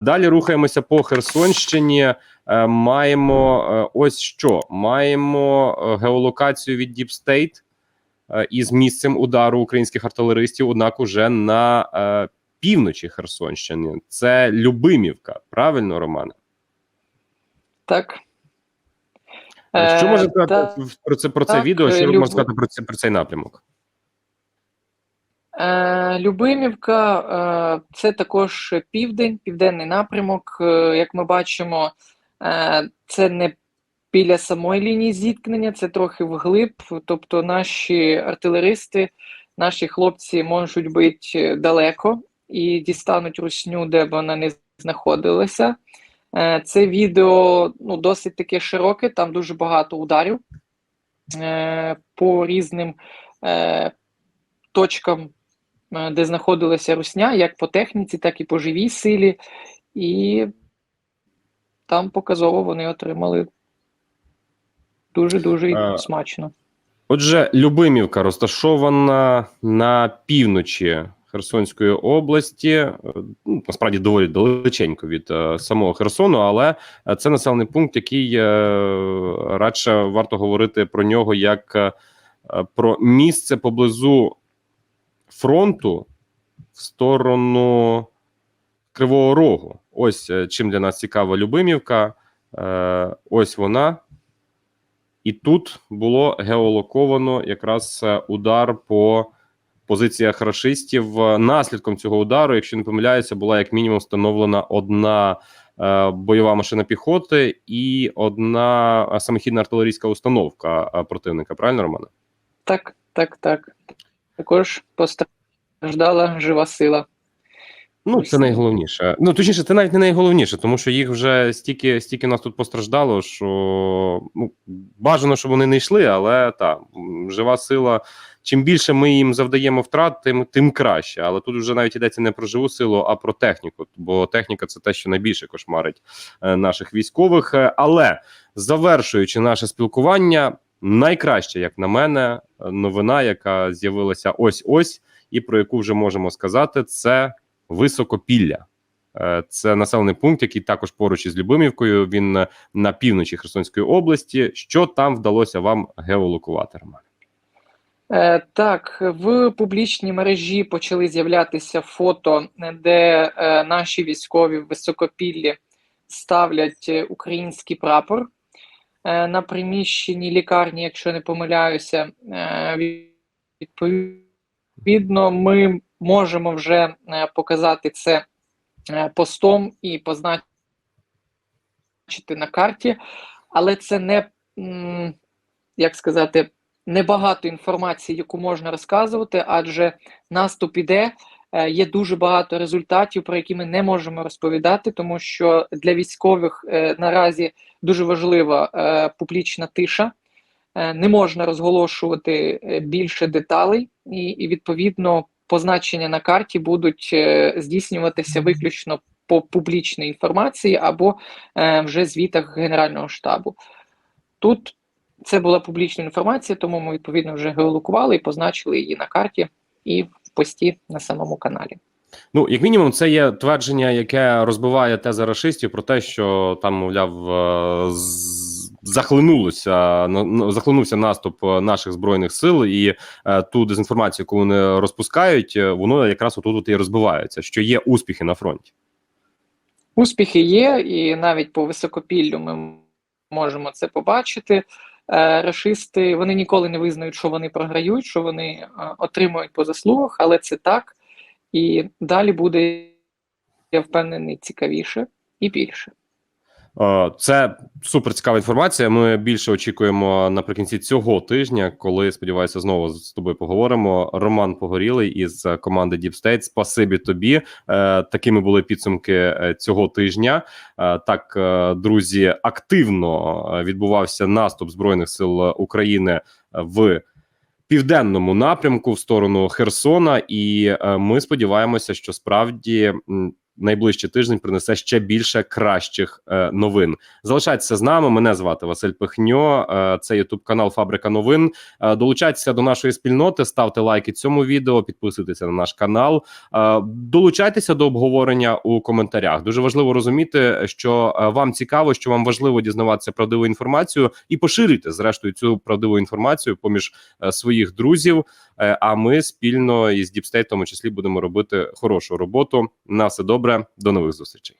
Далі рухаємося по Херсонщині. Е, Маємо е, ось що: маємо е, геолокацію від Deep State із місцем удару українських артилеристів, однак уже на півночі Херсонщини. Це Любимівка. Правильно, Романе? Так. Що Е, сказати та- про це про це так, відео? Що Люб- можете сказати про це про цей напрямок? Е, Любимівка е, це також південь, південний напрямок. Е, Як ми бачимо, це не біля самої лінії зіткнення, це трохи вглиб. Тобто наші артилеристи, наші хлопці можуть бути далеко і дістануть русню, де б вона не знаходилася. Це відео ну, досить таке широке, там дуже багато ударів по різним точкам де знаходилася русня, як по техніці, так і по живій силі, і там показово вони отримали дуже-дуже Е, смачно. Отже, Любимівка розташована на півночі Херсонської області, е, ну, насправді доволі далеченько від е, самого Херсону, але е, це населений пункт, який е, радше варто говорити про нього як е, про місце поблизу фронту в сторону Кривого Рогу. Ось е, чим для нас цікава Любимівка. Е, ось вона. І тут було геолоковано якраз е, удар по позиціях рашистів. Наслідком цього удару, якщо не помиляюся, була як мінімум встановлена одна бойова машина піхоти і одна самохідна артилерійська установка противника. Правильно, Романе? Так, так, так. Також постраждала жива сила. Ну, це найголовніше. Ну, точніше, це навіть не найголовніше, тому що їх вже стільки, стільки нас тут постраждало, що ну, бажано, щоб вони не йшли, але та жива сила. Чим більше ми їм завдаємо втрат, тим, тим краще. Але тут вже навіть йдеться не про живу силу, а про техніку. Бо техніка це те, що найбільше кошмарить е, наших військових. Е, Але завершуючи наше спілкування, найкраще, як на мене, новина, яка з'явилася ось ось, і про яку вже можемо сказати, це Високопілля. Е, Це населений пункт, який також поруч із Любимівкою. Він на півночі Херсонської області. Що там вдалося вам геолокувати, Роман? Е, так, в публічній мережі почали з'являтися фото, де е, наші військові в високопіллі ставлять український прапор на приміщенні лікарні, якщо не помиляюся. Е, відповідно, ми можемо вже е, показати це е, постом і позначити на карті, але це не, як сказати, небагато інформації, яку можна розказувати, адже наступ іде. Е, Є дуже багато результатів, про які ми не можемо розповідати, тому що для військових е, наразі дуже важлива е, публічна тиша. Не можна розголошувати більше деталей, і, і відповідно позначення на карті будуть здійснюватися виключно по публічній інформації або вже звітах Генерального штабу. Тут це була публічна інформація, тому ми відповідно вже геолокували і позначили її на карті і пості на самому каналі. Ну, як мінімум, це є твердження, яке розбиває теза рашистів про те, що там, мовляв, е, захлинулося захлинувся наступ е, наших збройних сил, і е, ту дезінформацію, яку вони розпускають, воно якраз отут і розбивається, що є успіхи на фронті. Успіхи є, і навіть по високопіллю ми можемо це побачити. Е, Рашисти вони ніколи не визнають, що вони програють, що вони е, отримують по заслугах, але це так. І далі буде, я впевнений, цікавіше і більше. Е, Це супер цікава інформація. Ми більше очікуємо наприкінці цього тижня, коли сподіваюся, знову з тобою поговоримо. Роман Погорілий із команди Deep State. Спасибі тобі. Е, Такими були підсумки е, цього тижня. Так, друзі, активно відбувався наступ збройних сил України в. Південному напрямку в сторону Херсона, і ми сподіваємося, що справді найближчий тиждень принесе ще більше кращих е, новин. Залишайтеся з нами. Мене звати Василь Пихньо. Е, це Ютуб канал Фабрика новин. Е, долучайтеся до нашої спільноти, ставте лайки цьому відео, підписуйтеся на наш канал. Е, долучайтеся до обговорення у коментарях. Дуже важливо розуміти, що е, вам цікаво, що вам важливо дізнаватися правдиву інформацію і поширюйте зрештою цю правдиву інформацію поміж е, своїх друзів. Е, А ми спільно із Діпстейт, в тому числі, будемо робити хорошу роботу. На все добре, до нових зустрічей.